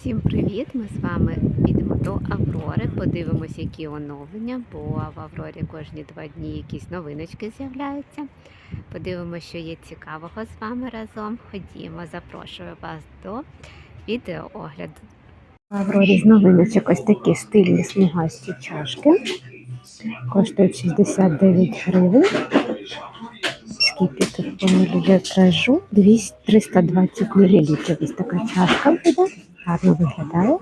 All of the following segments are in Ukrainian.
Всім привіт! Ми з вами підемо до Аврори. Подивимось, які оновлення, бо в Аврорі кожні два дні якісь новиночки з'являються. Подивимося, що є цікавого з вами разом. Ходімо, запрошую вас до відеоогляду. В Аврорі з новиночок ось такі стильні смугасті чашки. Коштують 69 гривень. Скільки тут по мілілітражу? 200, 320 мл. Ось така чашка буде. Гарно виглядає.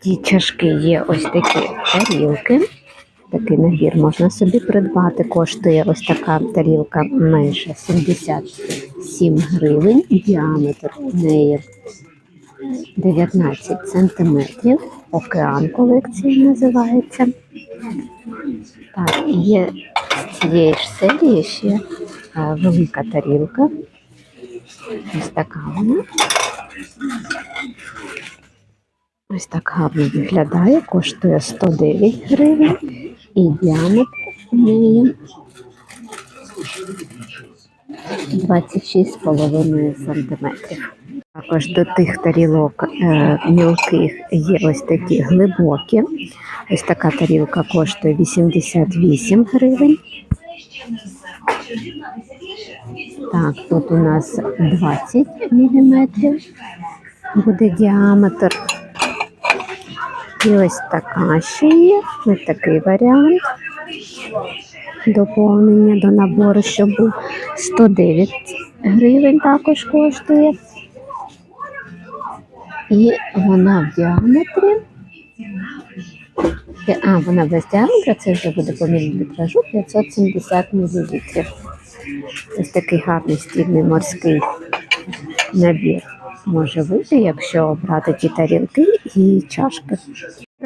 Ті чашки є ось такі тарілки. Такий набір можна собі придбати. Коштує ось така тарілка менше 77 гривень. Діаметр неї 19 сантиметрів. Океан колекції називається. Так, є з цієї ж серії ще е, велика тарілка. Ось така вона. Ось так гарно виглядає, коштує 109 гривень і діаметр неї 26,5 сантиметрів. Також до тих тарілок е, мілких є ось такі глибокі. Ось така тарілка коштує 88 гривень. Так, тут у нас 20 міліметрів буде діаметр. І ось така ще є, ось такий варіант доповнення до набору, що був 109 гривень також коштує. І вона в діаметрі. А, вона без діаметра, це вже буде по мілілітражу 570 мл. Ось такий гарний стільний морський набір може вийти, якщо обрати ті тарілки і чашки.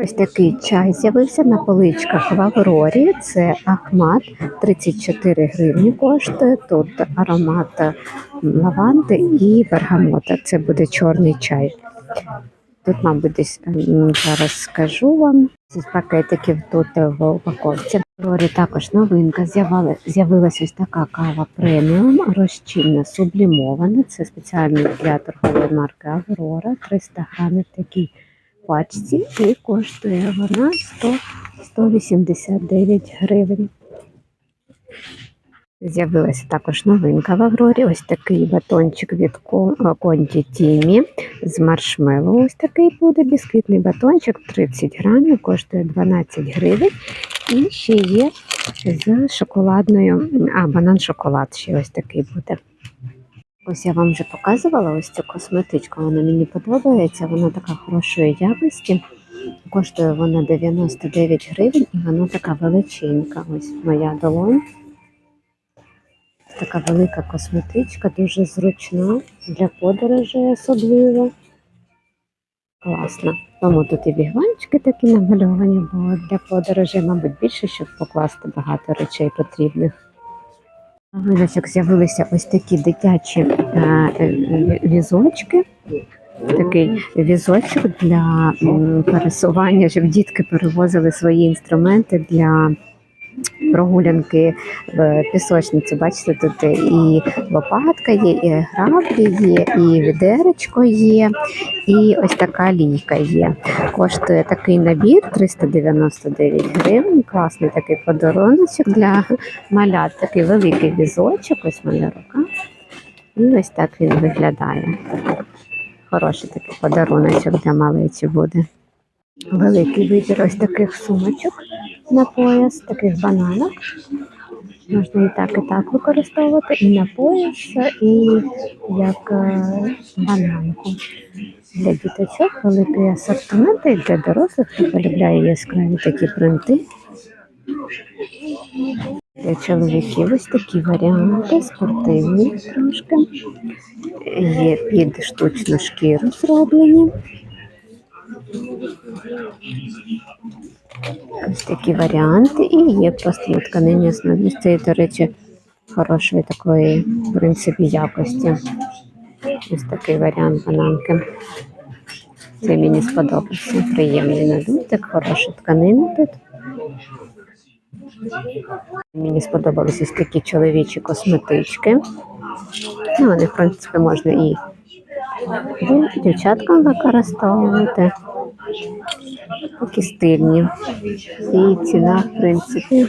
Ось такий чай з'явився на поличках в Аврорі. Це Ахмат 34 гривні коштує. Тут аромат лаванди і бергамота. Це буде чорний чай. Тут, мабуть, десь зараз скажу вам. З пакетиків тут в упаковці. Аврорі також новинка. З'явилася ось така кава преміум, розчинна, сублімована. Це спеціально для торгової марки Аврора. 300 грамів такій пачці і коштує вона 100, 189 гривень. З'явилася також новинка в Аврорі. Ось такий батончик від Конті Тімі з маршмеллоу. Ось такий буде бісквітний батончик 30 грамів, коштує 12 гривень. І ще є з шоколадною, а банан шоколад ще ось такий буде. Ось я вам вже показувала ось цю косметичку. Вона мені подобається, вона така хорошої якості. Коштує вона 99 гривень і вона така величенька. Ось моя долонь. Така велика косметичка, дуже зручна для подорожей особливо. Класно. Тому тут і бігванчики такі намальовані, бо для подорожей, мабуть, більше, щоб покласти багато речей потрібних. Виночок з'явилися ось такі дитячі е, візочки. Такий візочок для пересування, щоб дітки перевозили свої інструменти для прогулянки в пісочниці. Бачите, тут і лопатка є, і граблі є, і відеречко є, і ось така лійка є. Коштує такий набір 399 гривень. Класний такий подаруночок для малят. Такий великий візочок, ось моя рука. І ось так він виглядає. Хороший такий подаруночок для малечі буде. Великий вибір ось таких сумочок на пояс, таких бананок. Можна і так, і так використовувати, і на пояс, і як е, бананку. Для діточок великий асортимент, і для дорослих, хто полюбляє яскраві такі принти. Для чоловіків ось такі варіанти, спортивні трошки. Є під штучну шкіру зроблені. Ось такі варіанти. І є просто на тканині основі. Це, до речі, хорошої такої, в принципі, якості. Ось такий варіант бананки. Це мені сподобався. Приємний на хороша тканина тут. Мені сподобалися ось такі чоловічі косметички. Ну, вони, в принципі, можна і дівчаткам використовуєте. Такі стильні. І ціна, в принципі,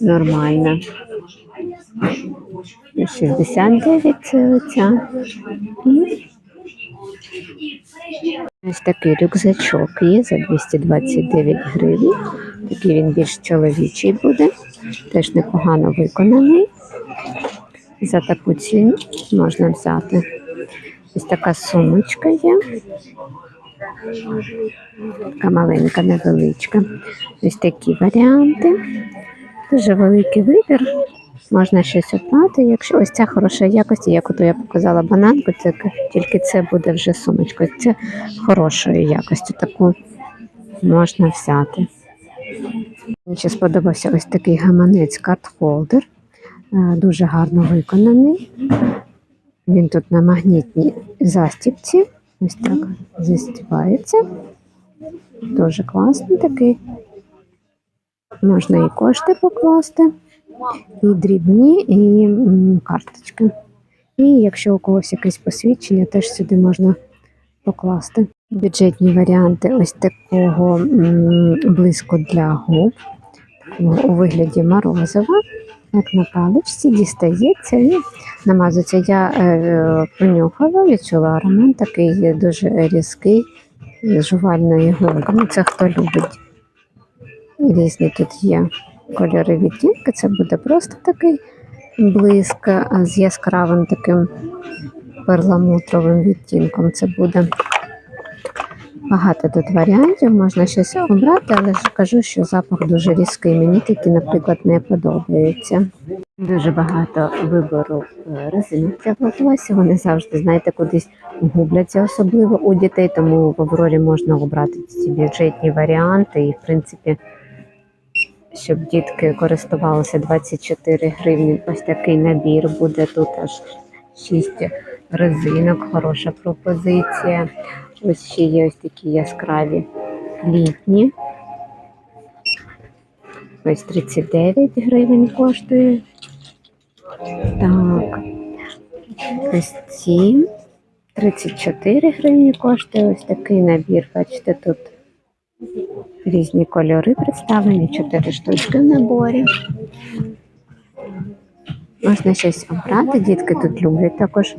нормальна. 69 це. І Ось такий рюкзачок є за 229 гривень. Такий він більш чоловічий буде. Теж непогано виконаний. За таку ціну можна взяти. Ось така сумочка є. Така маленька, невеличка. Ось такі варіанти. Дуже великий вибір. Можна щось обрати. Якщо ось ця хороша якості, як ото я показала бананку, це тільки це буде вже сумочка. Це хорошої якості, таку можна взяти. Мені ще сподобався ось такий гаманець карт-холдер. Е, Дуже гарно виконаний. Він тут на магнітній застіпці. Ось так застібається. Дуже класний такий. Можна і кошти покласти, і дрібні, і карточки. І якщо у когось якесь посвідчення, теж сюди можна покласти. Бюджетні варіанти ось такого блиску для губ у вигляді морозива. Як на паличці дістається і намазується. Я е, понюхала, відчула аромат такий дуже різкий жувальної гумки. Ну, це хто любить. Різні тут є кольори відтінки. Це буде просто такий блиск з яскравим таким перламутровим відтінком. Це буде багато тут варіантів, можна щось обрати, але ж кажу, що запах дуже різкий. Мені такі, наприклад, не подобаються. Дуже багато вибору е, резинок для волосся. Вони завжди, знаєте, кудись губляться, особливо у дітей, тому в Аврорі можна обрати ці бюджетні варіанти. І, в принципі, щоб дітки користувалися 24 гривні. Ось такий набір буде тут аж 6 резинок, хороша пропозиція. Ось ще є ось такі яскраві літні. Ось 39 гривень коштує. Так. Ось ці 34 гривні коштує ось такий набір. Бачите, тут різні кольори представлені, 4 штучки в наборі. Можна щось обрати. Дітки тут люблять також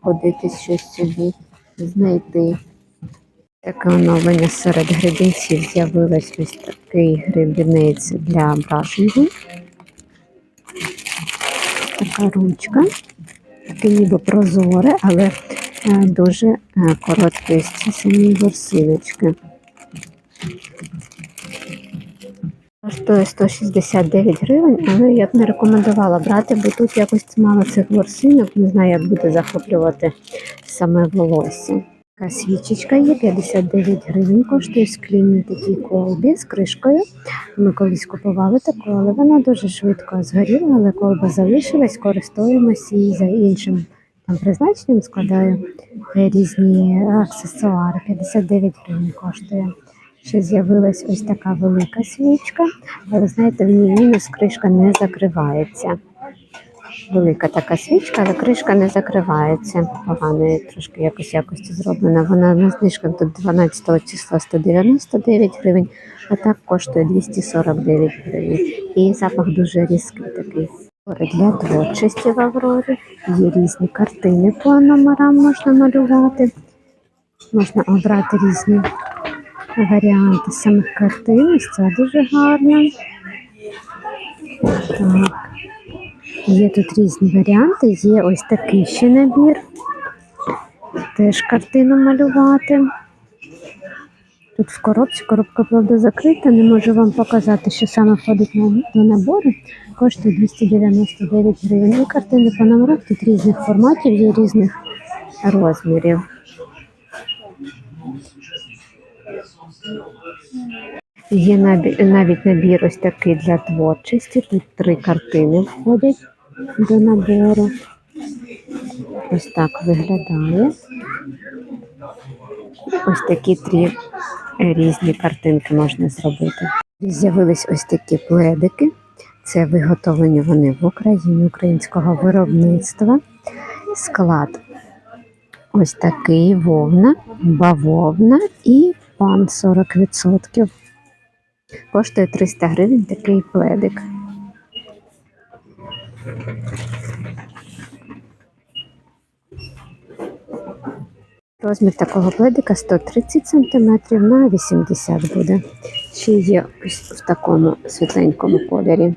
ходити щось собі знайти. Таке оновлення серед гребінців з'явилось ось такий гребінець для брашингу. Така ручка, таке ніби прозоре, але е, дуже е, короткі ось самі ворсиночки. Коштує 169 гривень, але я б не рекомендувала брати, бо тут якось мало цих ворсинок, не знаю, як буде захоплювати саме волосся. Така свічечка є 59 гривень, коштує в скліній такій колбі з кришкою. Ми колись купували таку, але вона дуже швидко згоріла, але колба залишилась, користуємося і за іншим там призначенням складаю різні аксесуари. 59 гривень коштує. Ще з'явилась ось така велика свічка, але знаєте, в ній мінус кришка не закривається. Велика така свічка, але кришка не закривається. Поганої трошки якось якості зроблена. Вона на знижках тут 12 числа 199 гривень, а так коштує 249 гривень. І запах дуже різкий такий. Для творчості в Аврорі є різні картини по номерам можна малювати. Можна обрати різні варіанти самих картин. Це дуже гарно. Так. Є тут різні варіанти. Є ось такий ще набір. Теж картину малювати. Тут в коробці, коробка правда закрита, не можу вам показати, що саме входить до набору. Коштує 299 гривень. І картини по номерах тут різних форматів, є різних розмірів. Є навіть набір ось такий для творчості. Тут три картини входять до набору. Ось так виглядає. Ось такі три різні картинки можна зробити. З'явились ось такі пледики. Це виготовлені вони в Україні українського виробництва. Склад ось такий вовна, бавовна і пан 40%. Коштує 300 гривень такий пледик. Розмір такого пледика 130 см на 80 буде. Ще є ось в такому світленькому кольорі.